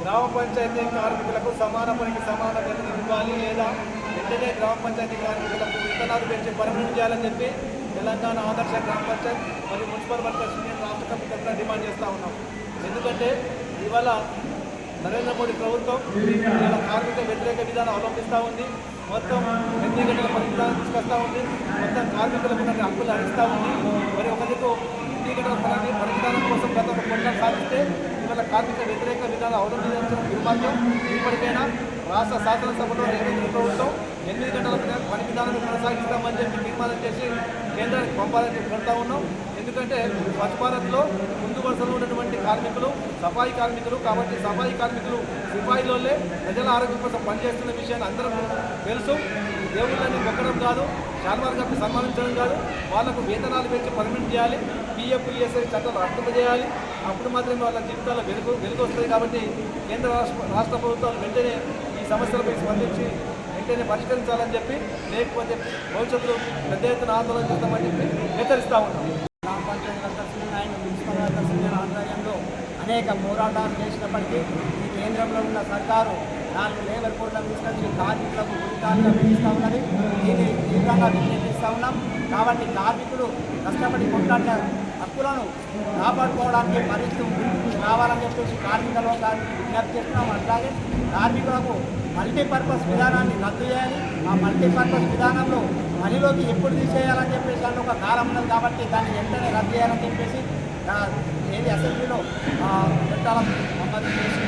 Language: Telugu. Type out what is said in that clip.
గ్రామ పంచాయతీ కార్మికులకు సమాన పనికి సమాన వేతనం ఇవ్వాలి లేదా వెంటనే గ్రామ పంచాయతీ కార్మికులకు విత్తనాలు పెంచి పర్మనెంట్ చేయాలని చెప్పి తెలంగాణ ఆదర్శ గ్రామ పంచాయత్ మరియు మున్సిపల్ వర్కర్స్ యూనియన్ రాష్ట్ర కమిటీ డిమాండ్ చేస్తూ ఉన్నాం. ఎందుకంటే ఇవాళ నరేంద్ర మోడీ ప్రభుత్వం ఇవాళ కార్మిక వ్యతిరేక విధానం అవలంబిస్తూ ఉంది. మొత్తం ఎన్ని గంటల పని తీసుకొస్తూ ఉంది. మొత్తం కార్మికులకు హక్కులు హరిస్తూ ఉంది. మరి ఒక దిక్కు గంటల పని పని విధానం కోసం గతంలో కొట్లాట సాధిస్తే ఇవాళ కార్మిక వ్యతిరేక విధానం అవలంబించిన దుర్మార్గం ఇప్పటికైనా రాష్ట్ర శాసనసభలో రేవంత్ ప్రభుత్వం ఎనిమిది గంటల పని- విధానాన్ని కొనసాగిస్తామని చెప్పి తీర్మానం చేసి కేంద్రానికి పంపాలని చెప్పి కోరుతా ఉన్నాం. ఎందుకంటే స్వచ్ఛ భారత్లో ముందు వరుసలో ఉన్నటువంటి కార్మికులు సఫాయి కార్మికులు కాబట్టి సఫాయి కార్మికులు సిపాయిలోనే ప్రజల ఆరోగ్యం కోసం పనిచేస్తున్న విషయాన్ని అందరం తెలుసు. దేవుళ్ళని మొక్కడం కాదు షాల్మార్ గారిని సన్మానించడం కాదు. వాళ్ళకు వేతనాలు పెంచి పర్మిట్ చేయాలి పిఎఫ్ ఈఎస్ఐ చట్టాలు వర్తింప చేయాలి. అప్పుడు మాత్రమే వాళ్ళ జీవితాల్లో వెలుగు వెలుగు వస్తుంది కాబట్టి కేంద్ర రాష్ట్ర రాష్ట్ర ప్రభుత్వాలు వెంటనే ఈ సమస్యలపై స్పందించి వెంటనే పరిష్కరించాలని చెప్పి లేకపోతే భవిష్యత్తులో పెద్ద ఎత్తున ఆందోళన చేస్తామని చెప్పి హెచ్చరిస్తూ ఉన్నాం గ్రామ panchayati workers union and municipal workers union ఆధ్వర్యంలో అనేక పోరాటాలు చేసినప్పటికీ ఈ కేంద్రంలో ఉన్న సర్కారు నాలుగు లేబర్ కోడ్లను తీసుకొచ్చి కార్మికులకు ఉద్యోగాలుగా పిలుస్తూ ఉన్నది. దీన్ని తీవ్రంగా వ్యతిరేకిస్తూ ఉన్నాం. కాబట్టి కార్మికులు కష్టపడి కొట్లాడిన హక్కులను కాపాడుకోవడానికి మరింత రావాలని చెప్పేసి కార్మిక లోకాన్ని విజ్ఞప్తి చేస్తున్నాం. అట్లాగే కార్మికులకు మల్టీపర్పస్ విధానాన్ని రద్దు చేయాలి. ఆ మల్టీపర్పస్ విధానంలో పనిలోకి ఎప్పుడు తీసేయాలని చెప్పేసి అన్న ఒక కాలం ఉన్నది కాబట్టి దాన్ని వెంటనే రద్దు చేయాలని చెప్పేసి అసెంబ్లీలో పెట్టాలని మమ్మల్ని చేసి